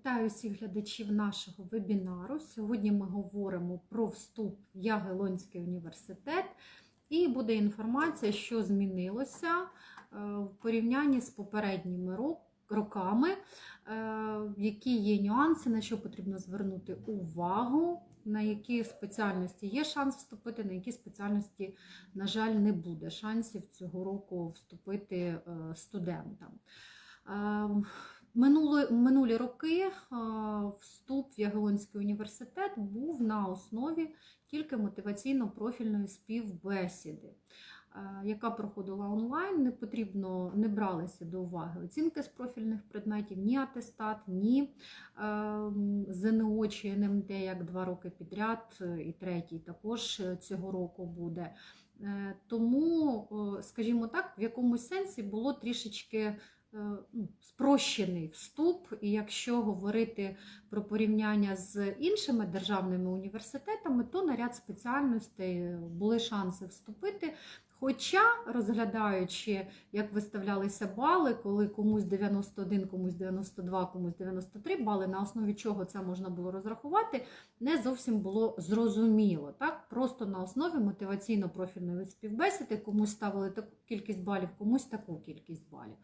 Вітаю всіх глядачів нашого вебінару. Сьогодні ми говоримо про вступ в Ягелонський університет, і буде інформація, що змінилося е, в порівнянні з попередніми роками, е, які є нюанси, на що потрібно звернути увагу, на які спеціальності є шанс вступити, на які спеціальності, на жаль, не буде шансів цього року вступити е, студентам. Минулі, минулі роки е, вступ в Ягелонський університет був на основі тільки мотиваційно-профільної співбесіди, е, яка проходила онлайн. Не потрібно не бралися до уваги оцінки з профільних предметів, ні атестат, ні е, ЗНО чи НМД, як два роки підряд, і третій також цього року буде. Тому, скажімо так, в якомусь сенсі було трішечки спрощений вступ, і якщо говорити про порівняння з іншими державними університетами, то на ряд спеціальностей були шанси вступити. Хоча, розглядаючи, як виставлялися бали, коли комусь 91, комусь 92, комусь 93 бали, на основі чого це можна було розрахувати, не зовсім було зрозуміло. Так? Просто на основі мотиваційно-профільної співбесіди комусь ставили таку кількість балів, комусь таку кількість балів.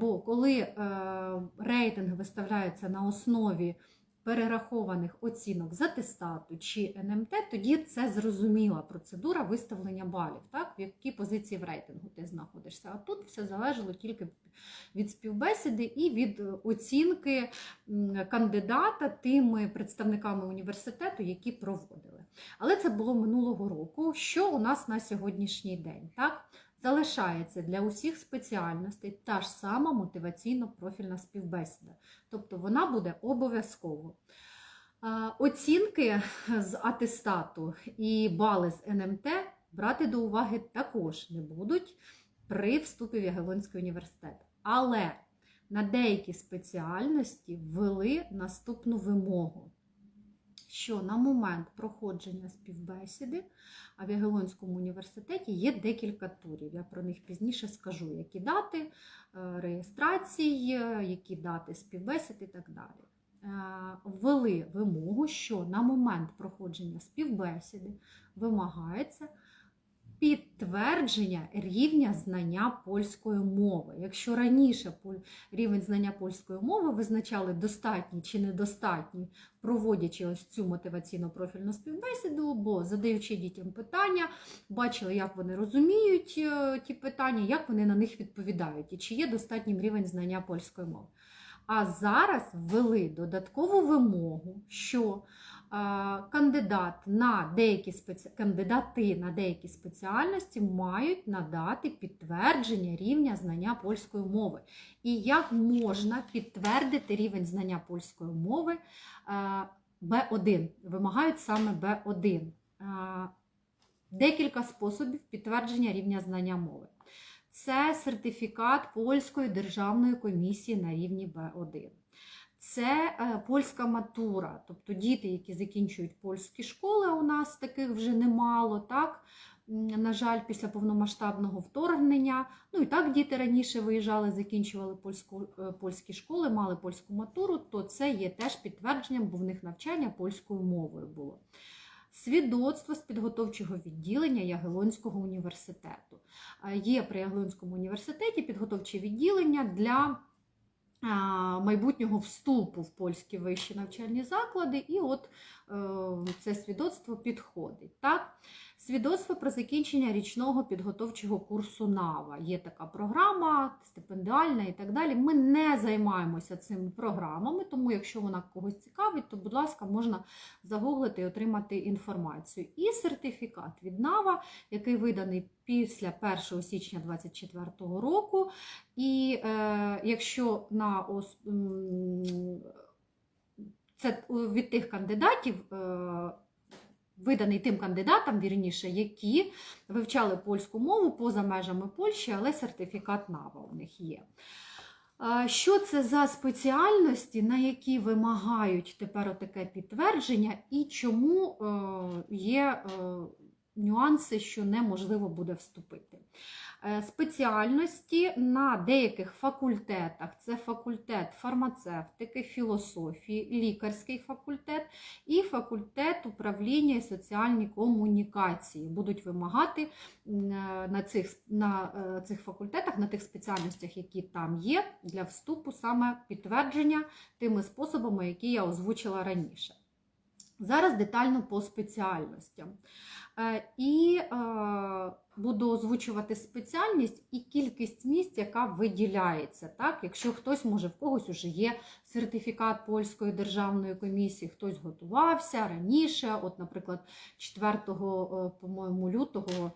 Бо коли е, рейтинг виставляється на основі перерахованих оцінок з атестату чи НМТ, тоді це зрозуміла процедура виставлення балів, так? в якій позиції в рейтингу ти знаходишся. А тут все залежало тільки від співбесіди і від е, оцінки кандидата тими представниками університету, які проводили. Але це було минулого року. Що у нас на сьогоднішній день? Так? Залишається для усіх спеціальностей та ж сама мотиваційно-профільна співбесіда. Тобто вона буде обов'язково. Оцінки з атестату і бали з НМТ брати до уваги також не будуть при вступі в Ягелонський університет. Але на деякі спеціальності ввели наступну вимогу, що на момент проходження співбесіди в Ягелонському університеті є декілька турів. Я про них пізніше скажу, які дати е, реєстрації, які дати співбесід і так далі. Е, Ввели вимогу, що на момент проходження співбесіди вимагається підтвердження рівня знання польської мови. Якщо раніше рівень знання польської мови визначали достатній чи недостатній, проводячи ось цю мотиваційно-профільну співбесіду, бо задаючи дітям питання, бачили, як вони розуміють е, ті питання, як вони на них відповідають, і чи є достатнім рівень знання польської мови. А зараз ввели додаткову вимогу, що кандидат на деякі спеці... кандидати на деякі спеціальності мають надати підтвердження рівня знання польської мови. І як можна підтвердити рівень знання польської мови Б1? Вимагають саме Б1. Е, Декілька способів підтвердження рівня знання мови. Це сертифікат Польської державної комісії на рівні Б1. Це е, польська матура, тобто діти, які закінчують польські школи, у нас таких вже немало, так? На жаль, після повномасштабного вторгнення. Ну і так діти раніше виїжджали, закінчували польську, е, польські школи, мали польську матуру, то це є теж підтвердженням, бо в них навчання польською мовою було. Свідоцтво з підготовчого відділення Ягелонського університету. Е, Є при Ягелонському університеті підготовче відділення для майбутнього вступу в польські вищі навчальні заклади, і от е, це свідоцтво підходить. Так? Свідоцтво про закінчення річного підготовчого курсу НАВА. Є така програма, стипендіальна і так далі. Ми не займаємося цими програмами, тому якщо вона когось цікавить, то, будь ласка, можна загуглити і отримати інформацію. І сертифікат від НАВА, який виданий після 1 січня 2024 року. І е, якщо на ос, це від тих кандидатів. Е, Виданий тим кандидатам, вірніше, які вивчали польську мову поза межами Польщі, але сертифікат НАВА у них є. Що це за спеціальності, на які вимагають тепер таке підтвердження, і чому е, є е, нюанси, що неможливо буде вступити. Е, Спеціальності на деяких факультетах це факультет фармацевтики, філософії, лікарський факультет і факультет управління і соціальні комунікації будуть вимагати е, на цих, на е, цих факультетах, на тих спеціальностях, які там є, для вступу саме підтвердження тими способами, які я озвучила раніше. Зараз детально по спеціальностям. Е, І е, буду озвучувати спеціальність і кількість місць, яка виділяється. Так? Якщо хтось може, в когось вже є сертифікат польської державної комісії, хтось готувався раніше. От, наприклад, 4 е, по-моєму, лютого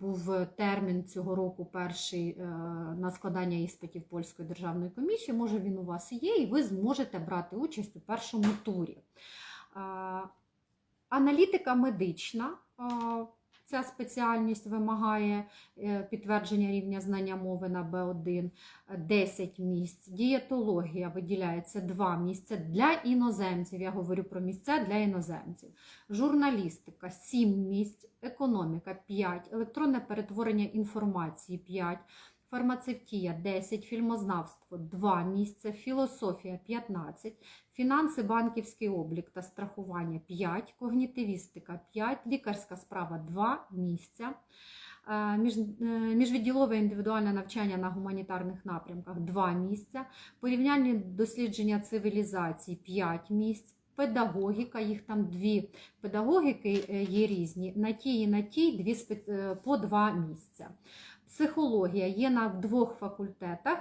був термін цього року перший е, на складання іспитів польської державної комісії. Може, він у вас є, і ви зможете брати участь у першому турі. Аналітика медична. Ця спеціальність вимагає е, підтвердження рівня знання мови на Б1 10 місць. Дієтологія виділяється 2 місця для іноземців. Я говорю про місця для іноземців. Журналістика 7 місць, економіка 5, електронне перетворення інформації 5. Фармацевтія 10, фільмознавство 2 місця, філософія 15, фінанси, банківський облік та страхування 5, когнітивістика 5, лікарська справа 2 місця. Е, е, Міжвідділове індивідуальне навчання на гуманітарних напрямках 2 місця, порівняльні дослідження цивілізації 5 місць, педагогіка, їх там дві педагогіки е, є різні, на тій і на тій дві по 2 місця. Психологія є на двох факультетах.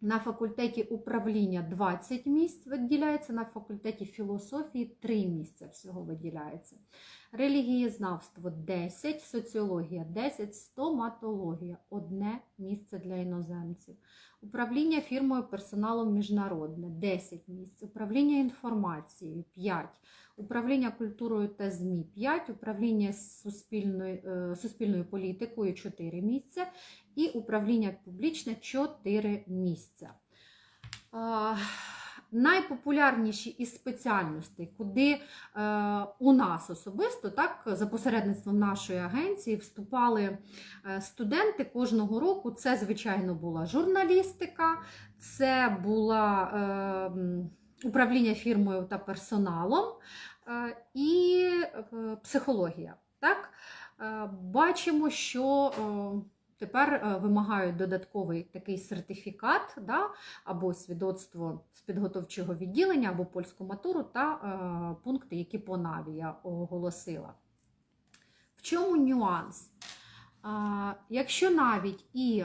На факультеті управління 20 місць виділяється, на факультеті філософії 3 місця всього виділяється. Релігієзнавство 10, соціологія 10, стоматологія одне місце для іноземців. Управління фірмою персоналом міжнародне 10 місць, управління інформацією 5, управління культурою та ЗМІ 5, управління суспільною, е, суспільною політикою 4 місця і управління публічне 4 місця. Найпопулярніші із спеціальностей, куди е, у нас особисто, так, за посередництвом нашої агенції, вступали е, студенти кожного року. Це, звичайно, була журналістика, це була е, управління фірмою та персоналом і психологія. Так? Бачимо, що тепер е, вимагають додатковий такий сертифікат да, або свідоцтво з підготовчого відділення, або польську матуру та е, пункти, які по НАВІ я оголосила. В чому нюанс? Якщо навіть і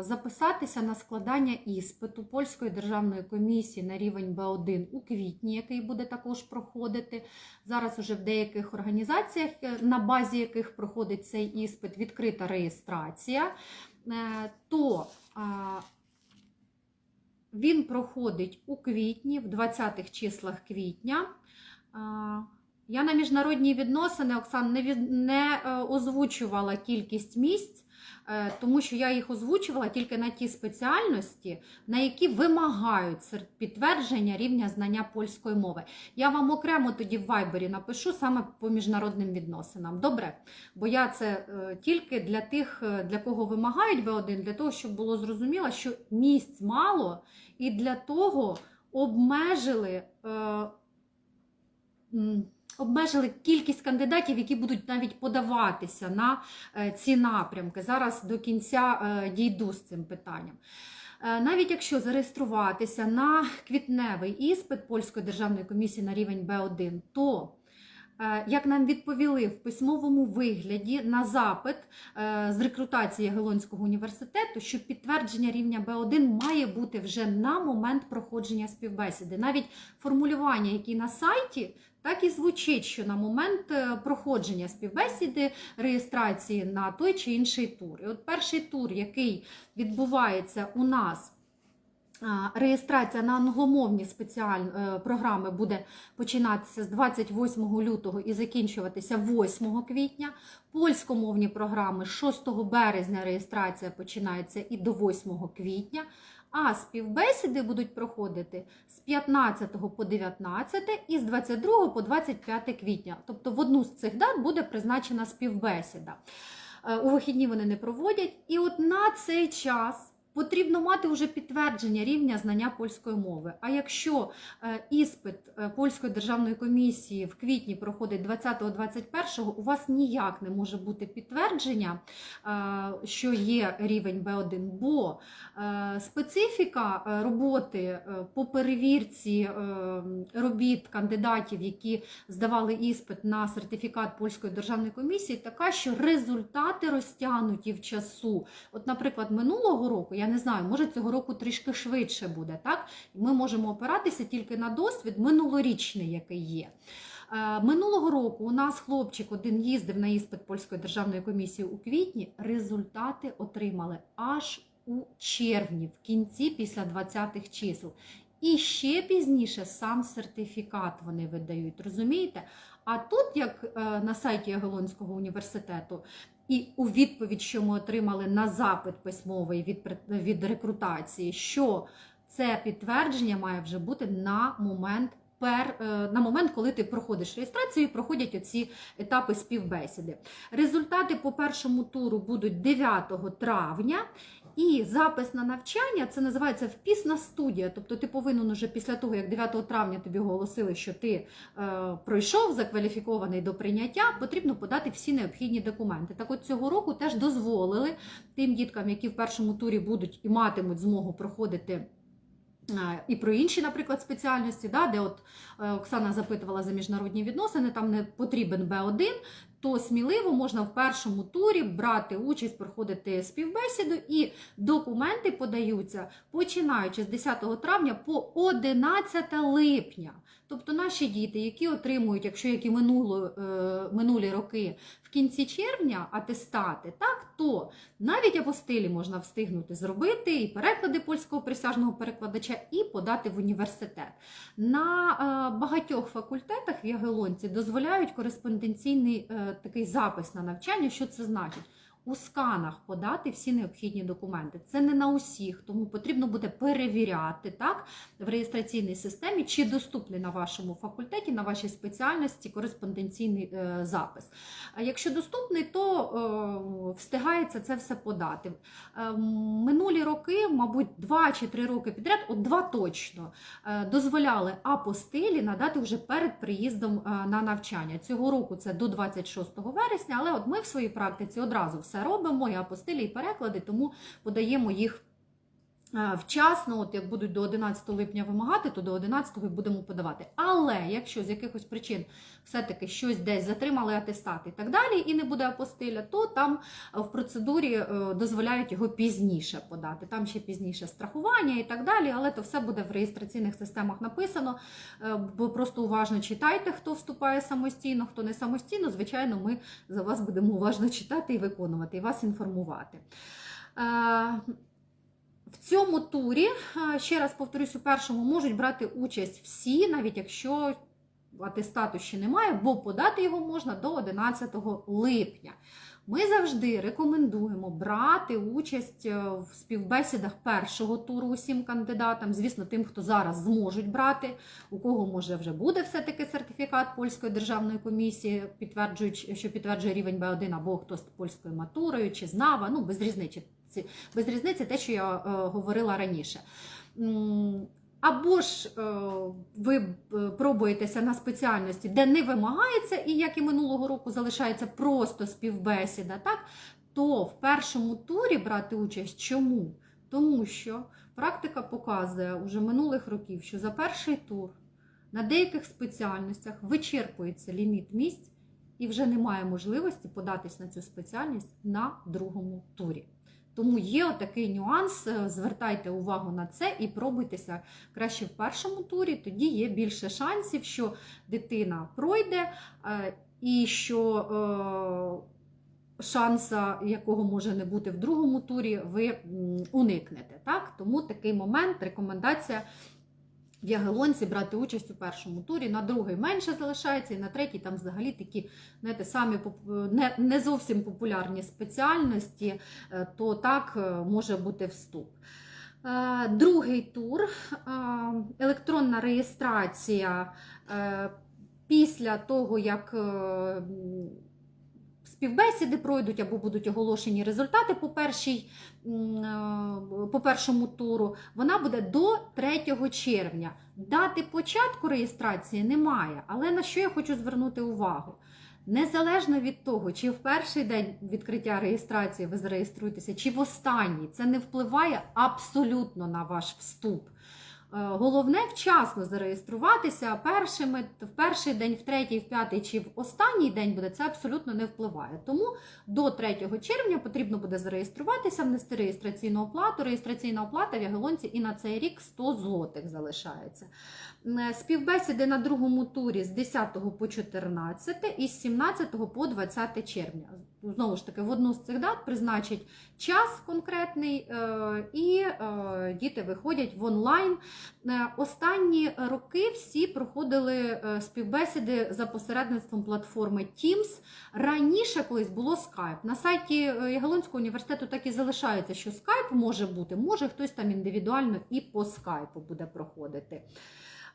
записатися на складання іспиту польської державної комісії на рівень Б1 у квітні, який буде також проходити, зараз уже в деяких організаціях, е, на базі яких проходить цей іспит, відкрита реєстрація, е, то він проходить у квітні, в 20-х числах квітня. Я на міжнародні відносини, Оксан, не, від- не е, озвучувала кількість місць, е, тому що я їх озвучувала тільки на ті спеціальності, на які вимагають підтвердження рівня знання польської мови. Я вам окремо тоді в Вайбері напишу саме по міжнародним відносинам. Добре? Бо я це е, тільки для тих, для кого вимагають В1, для того, щоб було зрозуміло, що місць мало, і для того обмежили. е, Обмежили кількість кандидатів, які будуть навіть подаватися на е, ці напрямки. Зараз до кінця е, дійду з цим питанням. Е, Навіть якщо зареєструватися на квітневий іспит Польської державної комісії на рівень Б1, то як нам відповіли в письмовому вигляді на запит з рекрутації Ягелонського університету, що підтвердження рівня Б1 має бути вже на момент проходження співбесіди. Навіть формулювання, які на сайті, так і звучить, що на момент е, проходження співбесіди реєстрації на той чи інший тур. І от перший тур, який відбувається у нас Реєстрація на англомовні спеціальні е, програми буде починатися з 28 лютого і закінчуватися 8 квітня. Польськомовні програми 6 березня реєстрація починається і до 8 квітня. А співбесіди будуть проходити з 15 по 19 і з 22 по 25 квітня. Тобто в одну з цих дат буде призначена співбесіда. Е, У вихідні вони не проводять. І от на цей час потрібно мати вже підтвердження рівня знання польської мови. А якщо е, іспит е, польської державної комісії в квітні проходить 20-21, у вас ніяк не може бути підтвердження, е, що є рівень B1, бо специфіка роботи по перевірці робіт кандидатів, які здавали іспит на сертифікат польської державної комісії, така, що результати розтягнуті в часу. От, наприклад, минулого року, я не знаю, може цього року трішки швидше буде, так? Ми можемо опиратися тільки на досвід минулорічний, який є. Е, Минулого року у нас хлопчик один їздив на іспит польської державної комісії у квітні. Результати отримали аж у червні, в кінці після 20-х чисел. І ще пізніше сам сертифікат вони видають, розумієте? А тут, як е, на сайті Ягелонського університету, і у відповідь, що ми отримали на запит письмовий від, від рекрутації, що це підтвердження має вже бути на момент. пер- е, На момент, коли ти проходиш реєстрацію, і проходять оці етапи співбесіди. Результати по першому туру будуть 9 травня, і запис на навчання це називається впісна студія. Тобто ти повинен уже після того, як 9 травня тобі оголосили, що ти е, пройшов закваліфікований до прийняття, потрібно подати всі необхідні документи. Так от цього року теж дозволили тим діткам, які в першому турі будуть і матимуть змогу проходити. е, І про інші, наприклад, спеціальності, да, де от е, Оксана запитувала за міжнародні відносини, там не потрібен Б1, то сміливо можна в першому турі брати участь, проходити співбесіду, і документи подаються починаючи з 10 травня по 11 липня. Тобто наші діти, які отримують, якщо які минуло, е, минулі роки в кінці червня атестати, так то навіть апостилі можна встигнути зробити і переклади польського присяжного перекладача, і подати в університет. На е, багатьох факультетах в Ягелонці дозволяють кореспонденційний е, такий запис на навчання. Що це значить? У сканах подати всі необхідні документи. Це не на усіх, тому потрібно буде перевіряти так в реєстраційній системі, чи доступний на вашому факультеті, на вашій спеціальності кореспонденційний е, запис. Якщо доступний, то е, встигається це все подати. Е, минулі роки, мабуть, два чи три роки підряд, от два точно, дозволяли апостилі надати вже перед приїздом на навчання. Цього року це до 26 вересня, але от ми в своїй практиці одразу все робимо, і апостилі, і переклади, тому подаємо їх. Е, Вчасно, от як будуть до 11 липня вимагати, то до 11 будемо подавати. Але якщо з якихось причин все-таки щось десь затримали атестат і так далі, і не буде апостиля, то там е, в процедурі е, дозволяють його пізніше подати. Там ще пізніше страхування і так далі, але то все буде в реєстраційних системах написано. Бо просто уважно читайте, хто вступає самостійно, хто не самостійно. Звичайно, ми за вас будемо уважно читати і виконувати, і вас інформувати. В цьому турі, ще раз повторюсь, у першому можуть брати участь всі, навіть якщо атестату ще немає, бо подати його можна до 11 липня. Ми завжди рекомендуємо брати участь е, в співбесідах першого туру усім кандидатам. Звісно, тим, хто зараз зможуть брати, у кого може вже буде все-таки сертифікат польської державної комісії, підтверджуючи, що підтверджує рівень Б1 або хто з польською матурою чи знава, ну без різниці. Без різниці те, що я е, говорила раніше. Або ж е, ви е, пробуєтеся на спеціальності, де не вимагається, і як і минулого року залишається просто співбесіда, так? то в першому турі брати участь чому? Тому що практика показує уже минулих років, що за перший тур на деяких спеціальностях вичерпується ліміт місць і вже немає можливості податись на цю спеціальність на другому турі. Тому є отакий нюанс. е, Звертайте увагу на це і пробуйтеся краще в першому турі. Тоді є більше шансів, що дитина пройде е, і що е, шанса, якого може не бути в другому турі, ви уникнете. Так? Тому такий момент, рекомендація в Ягелонці брати участь у першому турі, на другий менше залишається, і на третій там взагалі такі знаєте, самі не, не зовсім популярні спеціальності, е, то так е, може бути вступ. Е, Другий тур електронна реєстрація після того, як співбесіди пройдуть або будуть оголошені результати по, першій, е, по першому туру, вона буде до 3 червня. Дати початку реєстрації немає, але на що я хочу звернути увагу? Незалежно від того, чи в перший день відкриття реєстрації ви зареєструєтеся, чи в останній, це не впливає абсолютно на ваш вступ. Е, Головне вчасно зареєструватися першими в перший день, в третій, в п'ятий чи в останній день буде це абсолютно не впливає. Тому до 3 червня потрібно буде зареєструватися, внести реєстраційну оплату. Реєстраційна оплата в Ягелонці і на цей рік 100 злотих залишається. Е, Співбесіди на другому турі з 10 по 14 і з 17 по 20 червня. Знову ж таки, в одну з цих дат призначать час конкретний, е, і е, діти виходять в онлайн. Е, Останні роки всі проходили співбесіди за посередництвом платформи Teams. Раніше колись було Skype. На сайті е, університету так і залишається, що Skype може бути, може хтось там індивідуально і по скайпу буде проходити.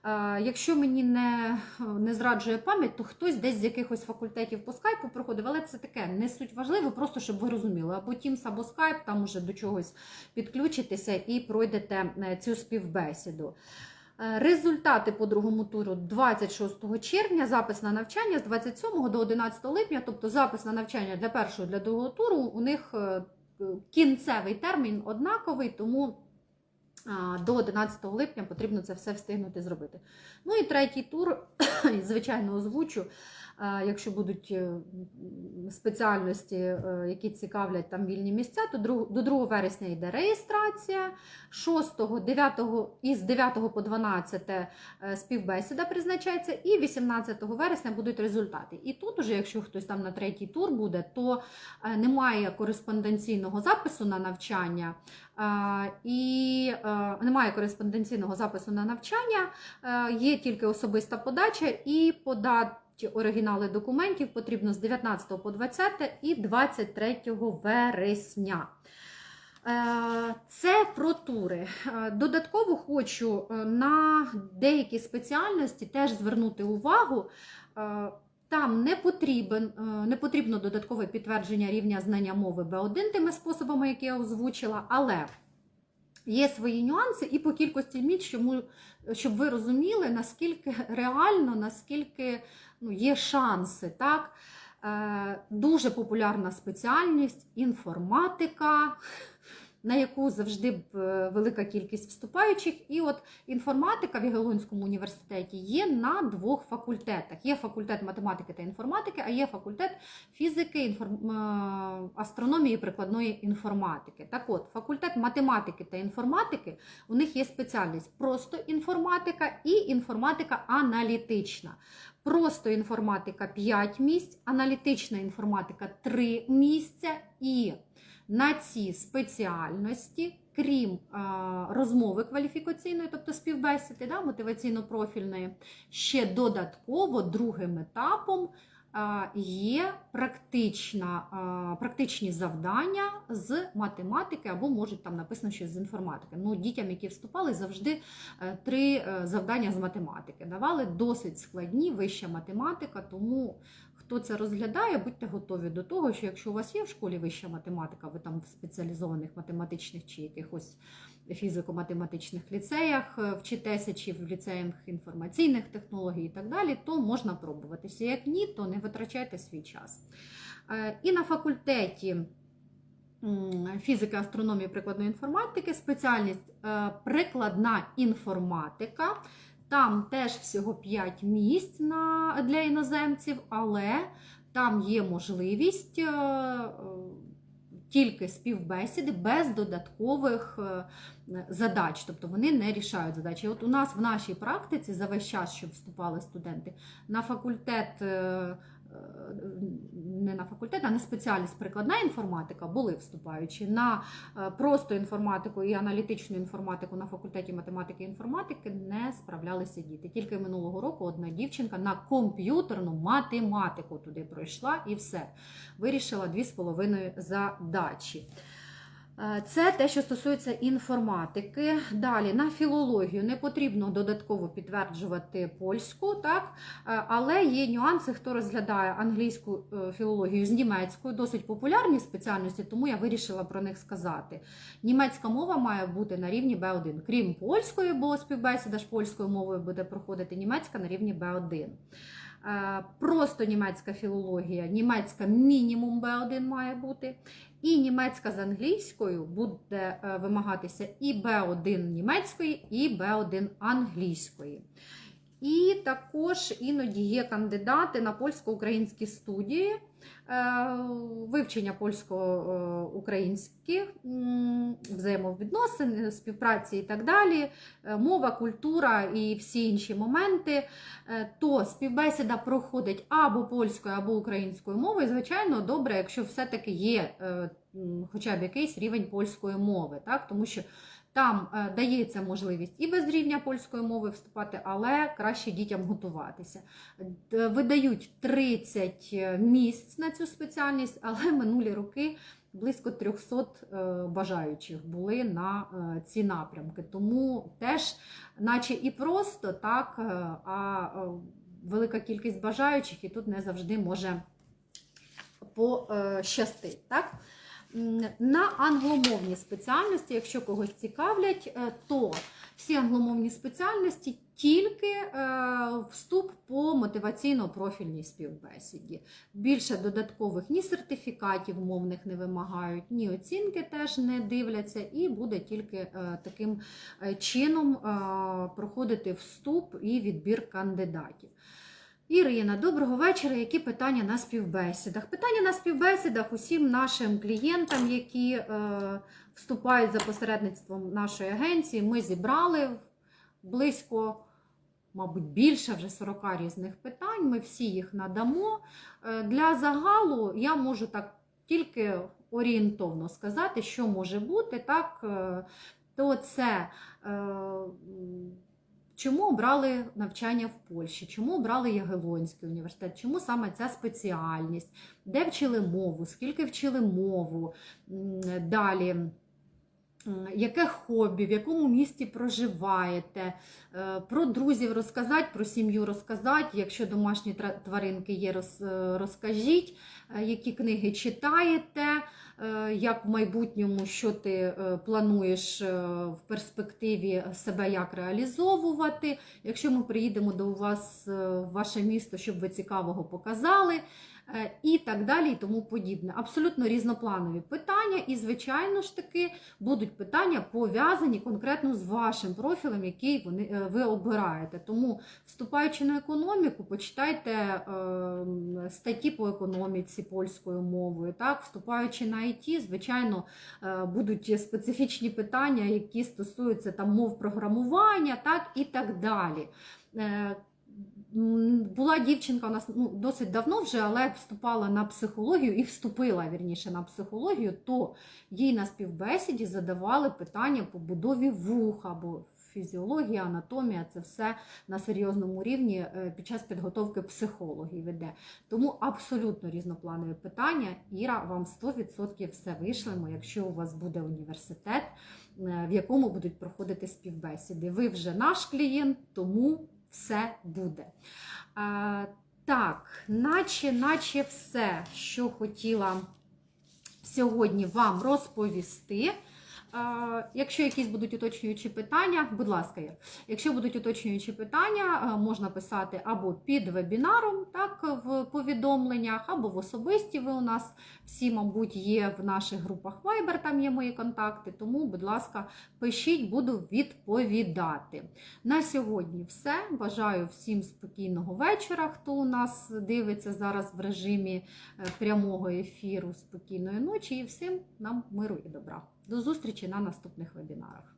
Е, Якщо мені не, не зраджує пам'ять, то хтось десь з якихось факультетів по скайпу проходив, але це таке не суть важливо, просто щоб ви розуміли. Або Teams, або Skype, там уже до чогось підключитеся і пройдете е, цю співбесіду. Е, Результати по другому туру 26 червня, запис на навчання з 27 до 11 липня, тобто запис на навчання для першого для другого туру, у них кінцевий термін однаковий, тому до 11 липня потрібно це все встигнути зробити. Ну і третій тур, звичайно, озвучу. А, Якщо будуть е, спеціальності, е, які цікавлять там вільні місця, то до 2 вересня йде реєстрація, 6, 9, із 9 по 12 е, співбесіда призначається, і 18 вересня будуть результати. І тут, уже, якщо хтось там на третій тур буде, то е, немає кореспонденційного запису на навчання. Е, І е, немає кореспонденційного запису на навчання, е, є тільки особиста подача і подати оригінали документів потрібно з 19 по 20 і 23 вересня. Е, Це про тури. Е, Додатково хочу е, на деякі спеціальності теж звернути увагу. Там не, потрібен, не потрібно додаткове підтвердження рівня знання мови B1 тими способами, які я озвучила, але є свої нюанси і по кількості міць, щоб, ви розуміли, наскільки реально, наскільки ну, є шанси. Так? Е, Дуже популярна спеціальність інформатика, на яку завжди е, велика кількість вступаючих. І от інформатика в Ягелонському університеті є на двох факультетах. Є факультет математики та інформатики, а є факультет фізики, інформ... е, астрономії прикладної інформатики. Так от, факультет математики та інформатики, у них є спеціальність просто інформатика і інформатика аналітична. Просто інформатика 5 місць, аналітична інформатика 3 місця. І на ці спеціальності, крім розмови кваліфікаційної, тобто співбесіди, да, мотиваційно-профільної, ще додатково другим етапом є практична, практичні завдання з математики, або можуть там написано щось з інформатики. Ну, дітям, які вступали, завжди е, три е, завдання з математики давали досить складні, вища математика, тому. Хто це розглядає, будьте готові до того, що якщо у вас є в школі вища математика, ви там в спеціалізованих математичних чи якихось фізико-математичних ліцеях е, вчитеся, чи в ліцеях інформаційних технологій і так далі, то можна пробуватися. Як ні, то не витрачайте свій час. Е, І на факультеті фізики, астрономії, прикладної інформатики спеціальність е, прикладна інформатика. Там теж всього 5 місць на, для іноземців, але там є можливість е, тільки співбесіди без додаткових е, задач, тобто вони не рішають задачі. От у нас в нашій практиці за весь час, що вступали студенти, на факультет е, не на факультет, а на спеціальність прикладна інформатика були вступаючі. На е, просто інформатику і аналітичну інформатику на факультеті математики і інформатики не справлялися діти. Тільки минулого року одна дівчинка на комп'ютерну математику туди пройшла і все. Вирішила дві з половиною задачі. Е, Це те, що стосується інформатики. Далі на філологію не потрібно додатково підтверджувати польську, так? Е, але є нюанси, хто розглядає англійську е, філологію з німецькою, досить популярні спеціальності, тому я вирішила про них сказати. Німецька мова має бути на рівні B1, крім польської, бо співбесіда ж польською мовою буде проходити німецька на рівні B1. Е, Просто німецька філологія, німецька мінімум B1 має бути. І німецька з англійською буде е, вимагатися і B1 німецької, і B1 англійської. І також іноді є кандидати на польсько-українські студії, е, вивчення польсько-українських взаємовідносин, співпраці і так далі, е, мова, культура і всі інші моменти, е, то співбесіда проходить або польською, або українською мовою. Звичайно, добре, якщо все-таки є хоча б якийсь рівень польської мови, так? тому що там е, дається можливість і без рівня польської мови вступати, але краще дітям готуватися. Видають 30 місць на цю спеціальність, але минулі роки близько 300 е, бажаючих були на е, ці напрямки. Тому теж, наче і просто, так, е, а е, велика кількість бажаючих, і тут не завжди може пощастить. Так? На англомовні спеціальності, якщо когось цікавлять, е, то всі англомовні спеціальності тільки е, вступ по мотиваційно-профільній співбесіді. Більше додаткових ні сертифікатів мовних не вимагають, ні оцінки теж не дивляться, і буде тільки е, таким чином проходити вступ і відбір кандидатів. Ірина, доброго вечора. Які питання на співбесідах? Питання на співбесідах усім нашим клієнтам, які е, вступають за посередництвом нашої агенції, ми зібрали близько, мабуть, більше вже 40 різних питань. Ми всі їх надамо. Е, для загалу я можу так тільки орієнтовно сказати, що може бути, так, е, то це. Е, Чому обрали навчання в Польщі? Чому обрали Ягелонський університет? Чому саме ця спеціальність? Де вчили мову? Скільки вчили мову? Далі. Яке хобі, в якому місті проживаєте, Е, про друзів розказати, про сім'ю розказати. Якщо домашні тваринки є, е, розкажіть, Е, які книги читаєте, як в майбутньому, що ти плануєш в перспективі себе як реалізовувати. Якщо ми приїдемо до вас в ваше місто, щоб ви цікавого показали. Е, І так далі, і тому подібне. Абсолютно різнопланові питання, і, звичайно ж таки, будуть питання пов'язані конкретно з вашим профілем, який вони, е, ви обираєте. Тому, вступаючи на економіку, почитайте е, статті по економіці польською мовою. Так? Вступаючи на IT, звичайно, е, будуть специфічні питання, які стосуються там, мов програмування, так? і так далі. Е, Була дівчинка у нас ну, досить давно вже, але вступала на психологію і вступила вірніше на психологію, то їй на співбесіді задавали питання по будові вуха, бо фізіологія, анатомія це все на серйозному рівні е, під час підготовки психологів веде. Тому абсолютно різнопланові питання. Іра, вам 100% все вишлемо, якщо у вас буде університет, е, в якому будуть проходити співбесіди. Ви вже наш клієнт, тому все буде. А, так, наче, наче все, що хотіла сьогодні вам розповісти. Якщо якісь будуть уточнюючі питання, будь ласка, якщо будуть уточнюючі питання, можна писати або під вебінаром, так, в повідомленнях, або в особисті. Ви у нас всі, мабуть, є в наших групах Viber, там є мої контакти. Тому, будь ласка, пишіть, буду відповідати. На сьогодні все. Бажаю всім спокійного вечора, хто у нас дивиться зараз в режимі е, прямого ефіру. Спокійної ночі і всім нам миру і добра. До зустрічі на наступних вебінарах.